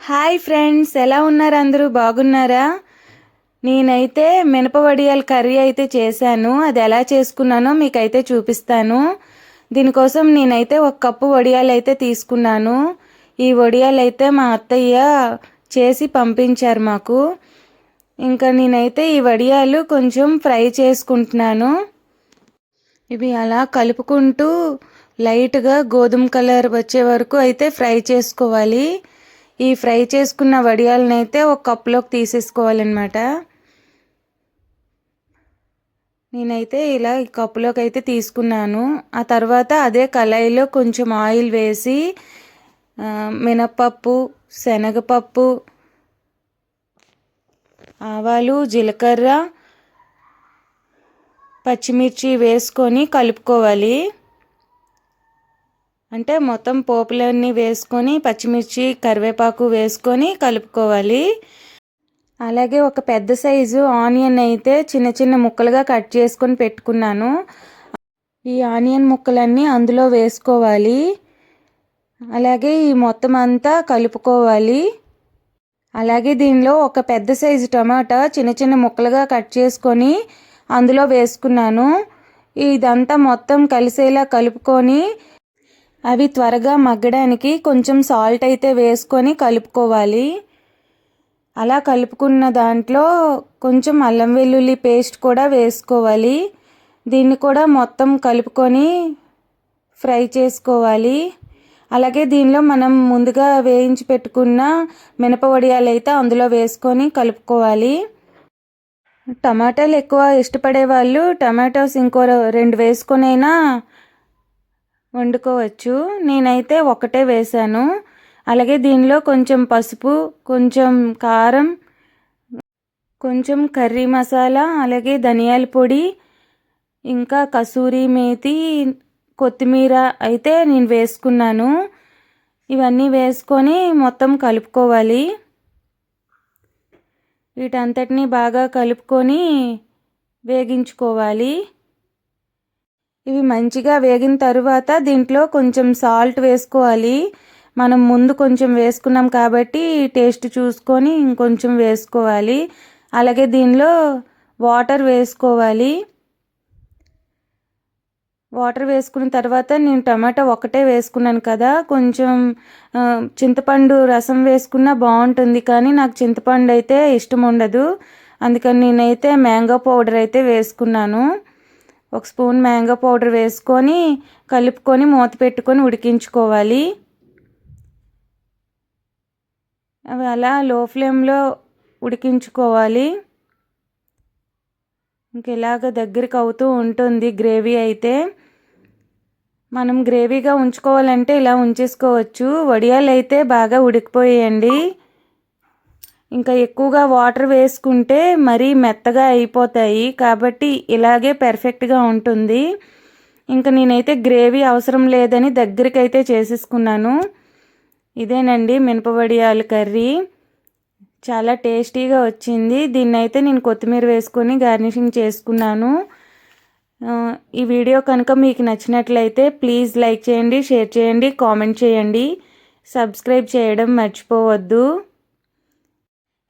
Hi friends ఎలా ఉన్నారు అందరూ? బాగున్నారా? నేనైతే మినప వడియాల కర్రీ అయితే చేశాను. అది ఎలా చేసుకున్నానో మీకైతే చూపిస్తాను. దీనికోసం నేనైతే ఒక కప్పు వడియాలు అయితే తీసుకున్నాను. ఈ వడియాలు అయితే మా అత్తయ్య చేసి పంపించారు మాకు. ఇంకా నేనైతే ఈ వడియాలు కొంచెం ఫ్రై చేసుకుంటున్నాను. ఇవి అలా కలుపుకుంటూ లైట్గా గోధుమ కలర్ వచ్చే వరకు అయితే ఫ్రై చేసుకోవాలి. ఈ ఫ్రై చేసుకున్న వడియాలను అయితే ఒక కప్లోకి తీసేసుకోవాలన్నమాట. నేనైతే ఇలా ఈ కప్పులోకి అయితే తీసుకున్నాను. ఆ తర్వాత అదే కళాయిలో కొంచెం ఆయిల్ వేసి మినప్పప్పు శనగపప్పు ఆవాలు జీలకర్ర పచ్చిమిర్చి వేసుకొని కలుపుకోవాలి. అంటే మొత్తం పోపులన్నీ వేసుకొని పచ్చిమిర్చి కరివేపాకు వేసుకొని కలుపుకోవాలి. అలాగే ఒక పెద్ద సైజు ఆనియన్ అయితే చిన్న చిన్న ముక్కలుగా కట్ చేసుకొని పెట్టుకున్నాను. ఈ ఆనియన్ ముక్కలన్నీ అందులో వేసుకోవాలి. అలాగే ఈ మొత్తం అంతా కలుపుకోవాలి. అలాగే దీనిలో ఒక పెద్ద సైజు టమాటా చిన్న చిన్న ముక్కలుగా కట్ చేసుకొని అందులో వేసుకున్నాను. ఇదంతా మొత్తం కలిసేలా కలుపుకొని అవి త్వరగా మగ్గడానికి కొంచెం సాల్ట్ అయితే వేసుకొని కలుపుకోవాలి. అలా కలుపుకున్న దాంట్లో కొంచెం అల్లం వెల్లుల్లి పేస్ట్ కూడా వేసుకోవాలి. దీన్ని కూడా మొత్తం కలుపుకొని ఫ్రై చేసుకోవాలి. అలాగే దీనిలో మనం ముందుగా వేయించి పెట్టుకున్న మినప వడియాలు అయితే అందులో వేసుకొని కలుపుకోవాలి. టమాటాలు ఎక్కువ ఇష్టపడే వాళ్ళు టమాటోస్ ఇంకో రెండు వేసుకొనైనా వండుకోవచ్చు. నేనైతే ఒకటే వేశాను. అలాగే దీనిలో కొంచెం పసుపు కొంచెం కారం కొంచెం కర్రీ మసాలా అలాగే ధనియాల పొడి ఇంకా కసూరి మేతి కొత్తిమీర అయితే నేను వేసుకున్నాను. ఇవన్నీ వేసుకొని మొత్తం కలుపుకోవాలి. వీటంతటిని బాగా కలుపుకొని వేగించుకోవాలి. ఇవి మంచిగా వేగిన తరువాత దీంట్లో కొంచెం సాల్ట్ వేసుకోవాలి. మనం ముందు కొంచెం వేసుకున్నాం కాబట్టి టేస్ట్ చూసుకొని ఇంకొంచెం వేసుకోవాలి. అలాగే దీనిలో వాటర్ వేసుకోవాలి. వాటర్ వేసుకున్న తర్వాత నేను టమాటా ఒకటే వేసుకున్నాను కదా. కొంచెం చింతపండు రసం వేసుకున్నా బాగుంటుంది కానీ నాకు చింతపండు అయితే ఇష్టం ఉండదు. అందుకని నేనైతే మ్యాంగో పౌడర్ అయితే వేసుకున్నాను. ఒక స్పూన్ మ్యాంగో పౌడర్ వేసుకొని కలుపుకొని మూత పెట్టుకొని ఉడికించుకోవాలి. అవి అలా లో ఫ్లేమ్లో ఉడికించుకోవాలి. ఇంక ఇలాగ దగ్గరికి అవుతూ ఉంటుంది గ్రేవీ అయితే. మనం గ్రేవీగా ఉంచుకోవాలంటే ఇలా ఉంచేసుకోవచ్చు. వడియాలు అయితే బాగా ఉడికిపోయాయండి. ఇంకా ఎక్కువగా వాటర్ వేసుకుంటే మరీ మెత్తగా అయిపోతాయి కాబట్టి ఇలాగే పెర్ఫెక్ట్గా ఉంటుంది. ఇంకా నేనైతే గ్రేవీ అవసరం లేదని దగ్గరికి అయితే చేసేసుకున్నాను. ఇదేనండి మినపవడియాలు కర్రీ. చాలా టేస్టీగా వచ్చింది. దీన్ని అయితే నేను కొత్తిమీర వేసుకొని గార్నిషింగ్ చేసుకున్నాను. ఈ వీడియో కనుక మీకు నచ్చినట్లయితే ప్లీజ్ లైక్ చేయండి షేర్ చేయండి కామెంట్ చేయండి. సబ్స్క్రైబ్ చేయడం మర్చిపోవద్దు.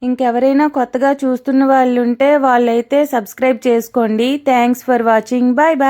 ఇంకెవరైనా కొత్తగా చూస్తున్న వాళ్ళు ఉంటే వాళ్ళైతే సబ్స్క్రైబ్ చేసుకోండి. Thanks for watching bye bye